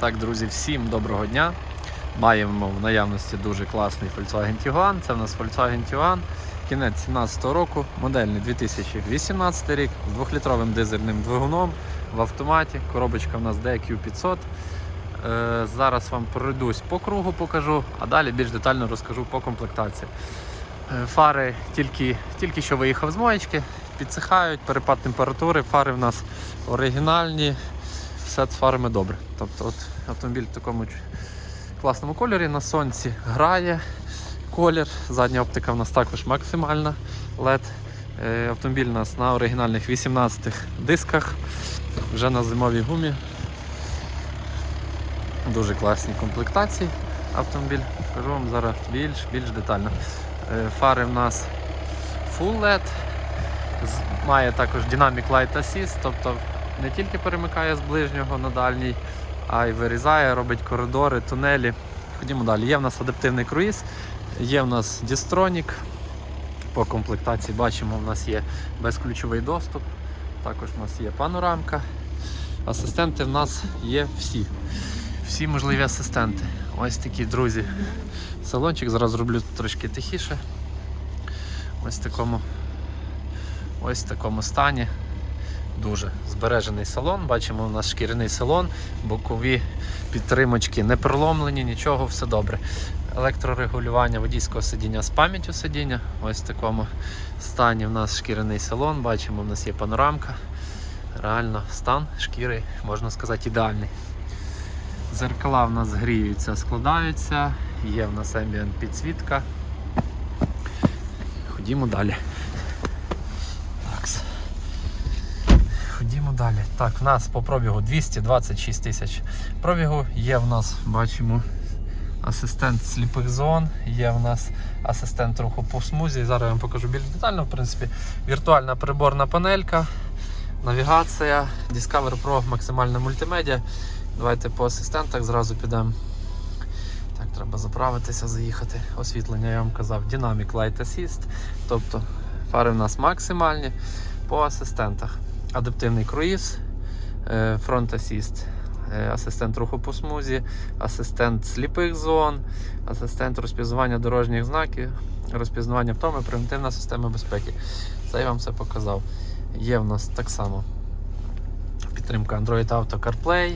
Так, друзі, всім доброго дня. Маємо в наявності дуже класний Volkswagen Tiguan. Це в нас Volkswagen Tiguan, кінець 2017 року, модельний 2018 рік з 2-літровим дизельним двигуном в автоматі. Коробочка в нас DQ500. Е, зараз вам пройдусь по кругу, покажу, а далі більш детально розкажу по комплектації. Е, Фари тільки, тільки що виїхав з моєчки, підсихають, перепад температури, фари в нас оригінальні, все з фарами добре. Тобто от автомобіль в такому класному кольорі на сонці грає колір, задня оптика в нас також максимальна LED. Е, Автомобіль у нас на оригінальних 18 дисках, вже на зимовій гумі. Дуже класні комплектації автомобіль. Покажу вам зараз більш, більш детально. Е, Фари в нас Full LED, має також Dynamic Light Assist, тобто не тільки перемикає з ближнього на дальній, а й вирізає, робить коридори, тунелі. Ходімо далі. Є в нас адаптивний круїз, є в нас Distronic. По комплектації бачимо, в нас є безключовий доступ, також в нас є панорамка. Асистенти в нас є всі. Всі можливі асистенти. Ось такі друзі. Салончик зараз зроблю трошки тихіше. Ось в такому, ось в такому стані. Дуже збережений салон. Бачимо, у нас шкіряний салон, бокові підтримочки не проломлені, нічого, все добре. Електрорегулювання водійського сидіння з пам'яттю сидіння. Ось в такому стані в нас шкіряний салон. Бачимо, у нас є панорамка. Реально стан шкіри, можна сказати, ідеальний. Зеркала в нас гріються, складаються, є в нас ambient підсвітка. Ходімо далі. Такс. Ходімо далі. Так, в нас по пробігу 226 тисяч пробігу. Є в нас, бачимо, асистент сліпих зон, є в нас асистент руху по смузі. Зараз я вам покажу більш детально. В принципі, віртуальна приборна панелька, навігація, Discover Pro максимальна мультимедіа. Давайте по асистентах зразу підемо. Так, треба заправитися, заїхати. Освітлення я вам казав. Dynamic Light Assist. Тобто фари в нас максимальні. По асистентах. Адаптивний круїз, е, фронт асіст, е, асистент руху по смузі, асистент сліпих зон, асистент розпізнавання дорожніх знаків, розпізнавання втоми, превентивна система безпеки. Це я вам все показав. Є в нас так само підтримка Android Auto CarPlay.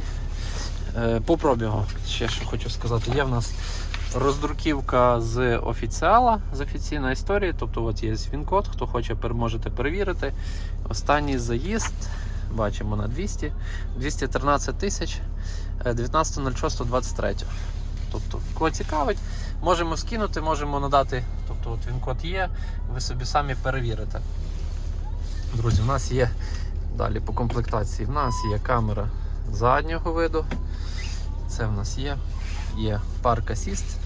Е, По пробігу, ще що хочу сказати, є в нас роздруківка з офіціала, з офіційної історії. Тобто от є він-код, хто хоче, можете перевірити. Останній заїзд бачимо на 200, 213 тисяч е, 19.06.23. Тобто, кого цікавить, можемо скинути, можемо надати. Тобто, от він код є, ви собі самі перевірите. Друзі, у нас є далі по комплектації. В нас є камера заднього виду. Це в нас є. Є парк асіст.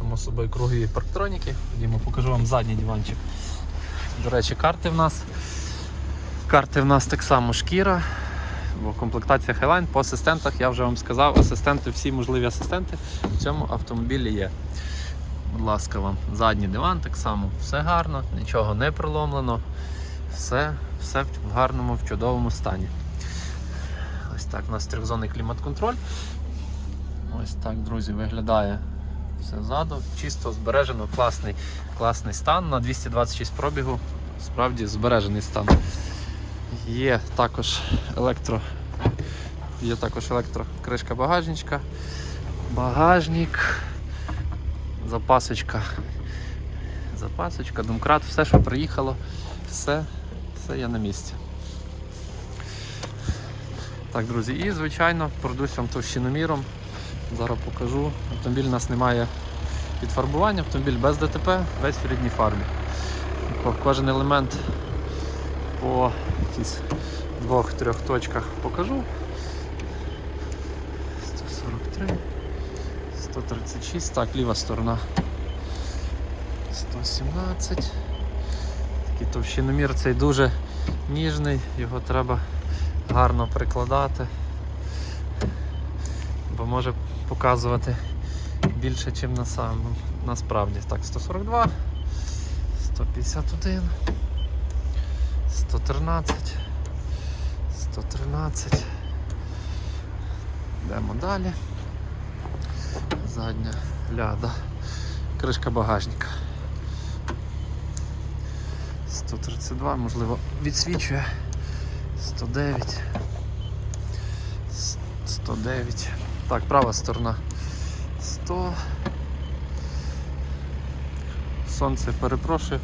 Само собою кругові парктроніки. Ходімо, покажу вам задній диванчик. До речі, карти в нас. Карти в нас так само шкіра. Бо комплектація Highline по асистентах, я вже вам сказав, асистенти, всі можливі асистенти в цьому автомобілі є. Будь ласка, вам задній диван, так само все гарно, нічого не проломлено, все, все в гарному, в чудовому стані. Ось так у нас трьохзонний клімат-контроль. Ось так, друзі, виглядає все ззаду. Чисто збережено, класний, класний стан. На 226 пробігу. Справді збережений стан. Є також електро. Є також електрокришка багажничка. Багажник. Запасочка. Запасочка, домкрат, все, що приїхало, все, все є на місці. Так, друзі, і звичайно пройдусь вам товщиноміром. Зараз покажу. Автомобіль у нас немає підфарбування, автомобіль без ДТП, весь в рідній фарбі. Кожен елемент по двох-трьох точках покажу. 143, 136, так, ліва сторона. 117. Такий товщиномір цей дуже ніжний, його треба гарно прикладати, бо може показувати більше, ніж на самому насправді. Так, 142, 151, 113, 113, Йдемо далі. Задня ляда. Кришка багажника. 132, можливо, відсвічує. 109. 109. Так, права сторона. 100. Сонце перепрошую.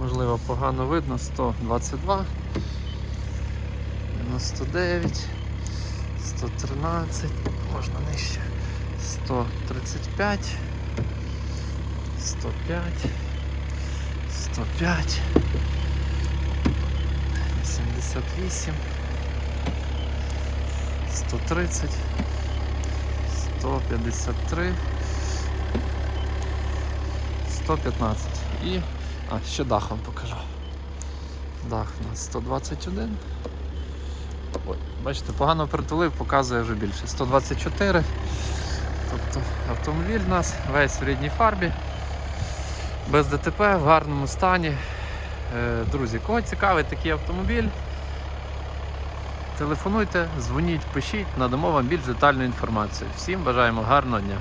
Можливо, погано видно. 122. 99. 113. Можна нижче. 135. 105. 105. 78. 130. 153. 115. І. А, ще дах вам покажу. Дах у нас 121. Ой, бачите, погано притулив, показує вже більше. 124. Тобто автомобіль у нас весь в рідній фарбі, без ДТП, в гарному стані. Е, Друзі, кого цікавить такий автомобіль, телефонуйте, дзвоніть, пишіть, надамо вам більш детальну інформацію. Всім бажаємо гарного дня.